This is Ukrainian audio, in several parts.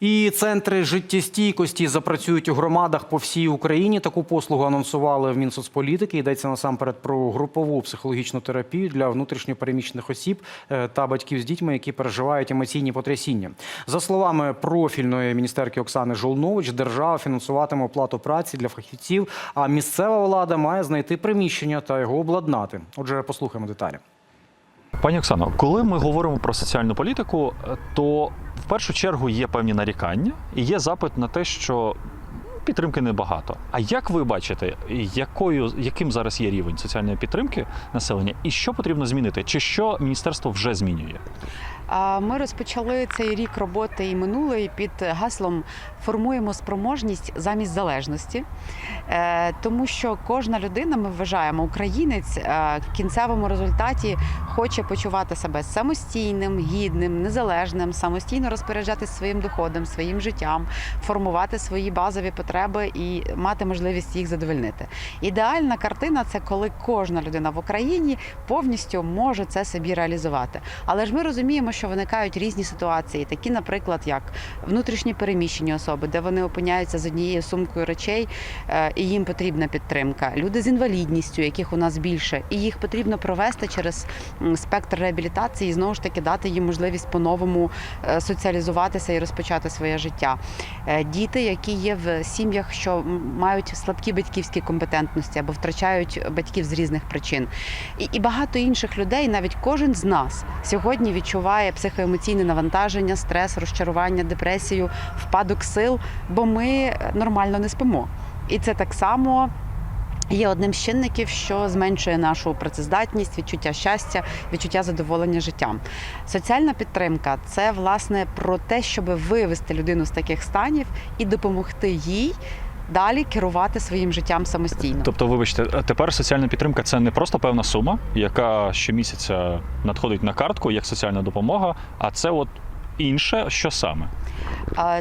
І центри життєстійкості запрацюють у громадах по всій Україні. Таку послугу анонсували в Мінсоцполітики. Йдеться насамперед про групову психологічну терапію для внутрішньопереміщених осіб е, та батьків з дітьми, які переживають емоційні потрясіння. За словами профільної міністерки Оксани Жолнович, держава фінансуватиме оплату праці для фахівців, а місцева влада має знайти приміщення та його обладнати. Отже, послухаємо деталі. Пані Оксано, коли ми говоримо про соціальну політику, то першу чергу є певні нарікання і є запит на те, що підтримки небагато. А як ви бачите, якою, яким зараз є рівень соціальної підтримки населення, і що потрібно змінити? Чи що міністерство вже змінює? Ми розпочали цей рік роботи і минулий під гаслом формуємо спроможність замість залежності, Е, тому що кожна людина, ми вважаємо, українець е, в кінцевому результаті хоче почувати себе самостійним, гідним, незалежним, самостійно розпоряджатися своїм доходом, своїм життям, формувати свої базові потреби і мати можливість їх задовольнити. Ідеальна картина це коли кожна людина в Україні повністю може це собі реалізувати. Але ж ми розуміємо, що виникають різні ситуації, такі, наприклад, як внутрішні переміщені особи, де вони опиняються з однією сумкою речей, е, і їм потрібна підтримка. Люди з інвалідністю, яких у нас більше, і їх потрібно провести через спектр реабілітації і знову ж таки дати їм можливість по-новому е, соціалізуватися і розпочати своє життя. Е, Діти, які є в сім'ях, що мають слабкі батьківські компетентності або втрачають батьків з різних причин, і, і багато інших людей, навіть кожен з нас сьогодні відчуває психоемоційне навантаження, стрес, розчарування, депресію, впадок сил, бо ми е, нормально не спимо. І це так само. Є одним з чинників, що зменшує нашу працездатність, відчуття щастя, відчуття задоволення життям. Соціальна підтримка це власне про те, щоб вивести людину з таких станів і допомогти їй далі керувати своїм життям самостійно. Тобто, вибачте, тепер соціальна підтримка це не просто певна сума, яка щомісяця надходить на картку як соціальна допомога, а це от інше, що саме.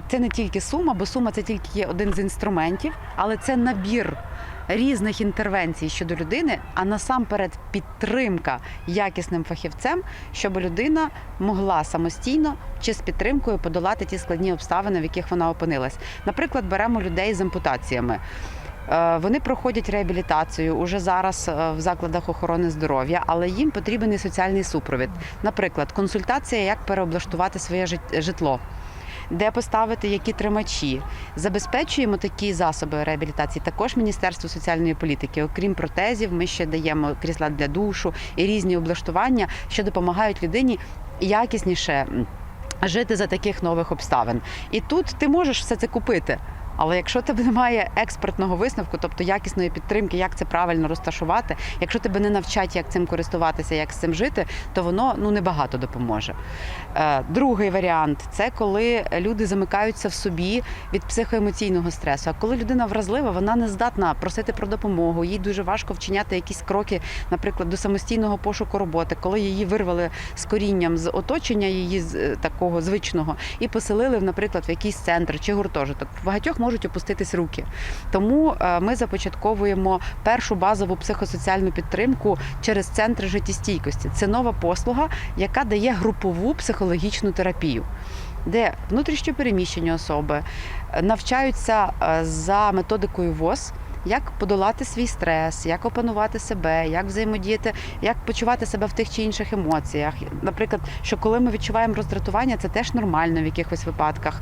Це не тільки сума, бо сума це тільки є один з інструментів, але це набір різних інтервенцій щодо людини, а насамперед підтримка якісним фахівцем, щоб людина могла самостійно чи з підтримкою подолати ті складні обставини, в яких вона опинилась. Наприклад, беремо людей з ампутаціями. Е, Вони проходять реабілітацію уже зараз е, в закладах охорони здоров'я, але їм потрібен і соціальний супровід. Наприклад, консультація, як переоблаштувати своє жит- житло. Де поставити які тримачі, забезпечуємо такі засоби реабілітації. Також Міністерство соціальної політики. Окрім протезів, ми ще даємо крісла для душу і різні облаштування, що допомагають людині якісніше жити за таких нових обставин. І тут ти можеш все це купити. Але якщо тебе немає експертного висновку, тобто якісної підтримки, як це правильно розташувати, якщо тебе не навчать, як цим користуватися, як з цим жити, то воно ну небагато допоможе. Е, Другий варіант це коли люди замикаються в собі від психоемоційного стресу. А коли людина вразлива, вона не здатна просити про допомогу, їй дуже важко вчиняти якісь кроки, наприклад, до самостійного пошуку роботи, коли її вирвали з корінням з оточення її е, такого звичного і поселили, наприклад, в якийсь центр чи гуртожиток. Багатьох можуть опуститись руки. Тому е, ми започатковуємо першу базову психосоціальну підтримку через центри життєстійкості. Це нова послуга, яка дає групову психологічну терапію. Де внутрішньопереміщені особи е, навчаються е, за методикою ВОЗ, як подолати свій стрес, як опанувати себе, як взаємодіяти, як почувати себе в тих чи інших емоціях. Наприклад, що коли ми відчуваємо роздратування, це теж нормально в якихось випадках.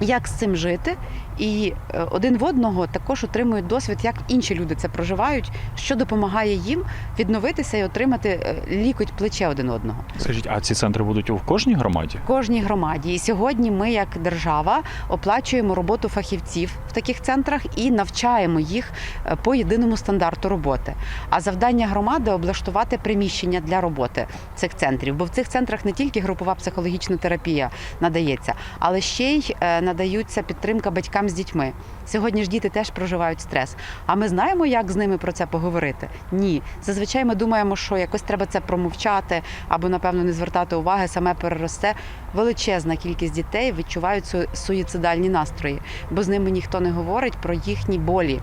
Як з цим жити, і е, один в одного також отримують досвід, як інші люди це проживають, що допомагає їм відновитися і отримати е, лікоть плече один одного Скажіть, а ці центри будуть у кожній громаді? кожній громаді. І сьогодні ми, як держава, оплачуємо роботу фахівців в таких центрах і навчаємо їх е, по єдиному стандарту роботи. А завдання громади облаштувати приміщення для роботи цих центрів. Бо в цих центрах не тільки групова психологічна терапія надається, але ще й надаються підтримка батькам з дітьми. Сьогодні ж діти теж проживають стрес. А ми знаємо, як з ними про це поговорити? Ні. Зазвичай ми думаємо, що якось треба це промовчати або, напевно, не звертати уваги, саме переросте. Величезна кількість дітей відчувають су- суїцидальні настрої, бо з ними ніхто не говорить про їхні болі.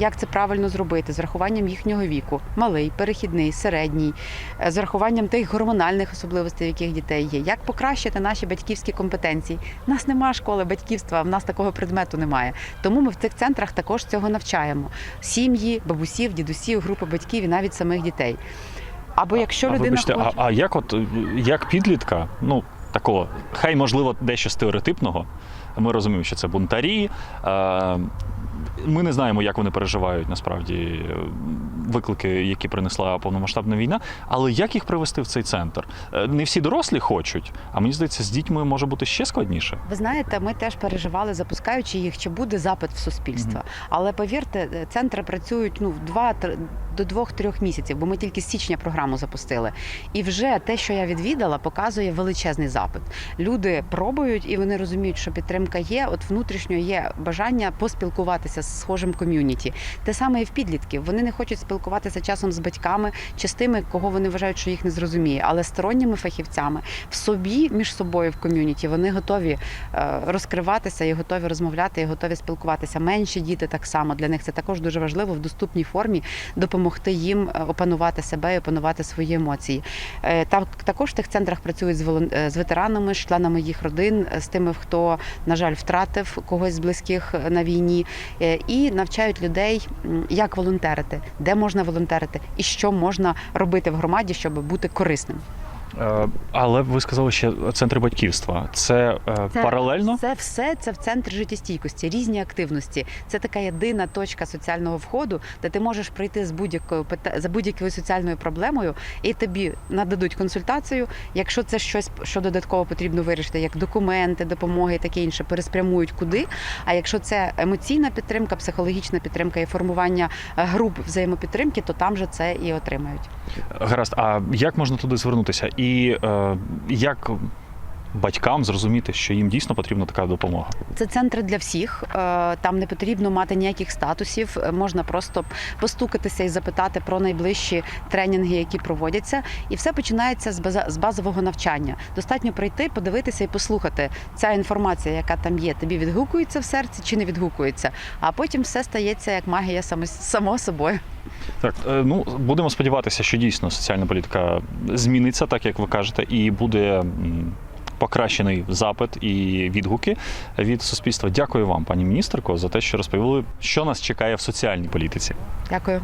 Як це правильно зробити з врахуванням їхнього віку, малий, перехідний, середній, е, з врахуванням тих гормональних особливостей, в яких дітей є, як покращити наші батьківські компетенції. У нас немає школи батьківства, в нас такого предмету немає. Тому ми в цих центрах також цього навчаємо: сім'ї, бабусів, дідусів, групи батьків і навіть самих дітей. Або якщо а, людина вибачте, хоче... а, а як от е, як підлітка, ну такого, хай можливо дещо стереотипного. Ми розуміємо, що це бунтарі. Ми не знаємо, як вони переживають насправді е, виклики, які принесла повномасштабна війна. Але як їх привести в цей центр? Е, Не всі дорослі хочуть, а мені здається, з дітьми може бути ще складніше. Ви знаєте, ми теж переживали, запускаючи їх, чи буде запит в суспільства. Але повірте, е, центри працюють ну в два до двох-трьох місяців, бо ми тільки з січня програму запустили. І вже те, що я відвідала, показує величезний запит. Люди пробують і вони розуміють, що підтримка є. От внутрішньо є бажання поспілкуватися з схожим ком'юніті. Те саме і в підлітків. Вони не хочуть спілкуватися часом з батьками чи з тими, кого вони вважають, що їх не зрозуміє, але сторонніми фахівцями в собі між собою в ком'юніті вони готові е, розкриватися і готові розмовляти, і готові спілкуватися. Менші діти так само для них це також дуже важливо в доступній формі допомогти їм е, опанувати себе і опанувати свої емоції. так, також в тих центрах працюють з е, ветеранами, з членами їх родин, е, з тими, хто на жаль втратив когось з близьких е, на війні, е, і навчають людей, як волонтерити, де можна волонтерити і що можна робити в громаді, щоб бути корисним. Е, Але ви сказали ще центри батьківства. Це, е, паралельно? Це все це в центр життєстійкості, різні активності. Це така єдина точка соціального входу, де ти можеш прийти з будь-якою за будь-якою соціальною проблемою, і тобі нададуть консультацію. Якщо це щось, що додатково потрібно вирішити, як документи, допомоги і таке інше, переспрямують куди. А якщо це емоційна підтримка, психологічна підтримка і формування е, груп взаємопідтримки, то там же це і отримають. Гаразд, а як можна туди звернутися? І е, як батькам зрозуміти, що їм дійсно потрібна така допомога? Це центри для всіх. е, Там не потрібно мати ніяких статусів. Можна просто постукатися і запитати про найближчі тренінги, які проводяться. І все починається з базового навчання. Достатньо прийти, подивитися і послухати. Ця інформація, яка там є, тобі відгукується в серці чи не відгукується. А потім все стається як магія само, само собою. Так, е, ну будемо сподіватися, що дійсно соціальна політика зміниться, так як ви кажете, і буде. Покращений запит і відгуки від суспільства. Дякую вам, пані міністерко, за те, що розповіли, що нас чекає в соціальній політиці. Дякую.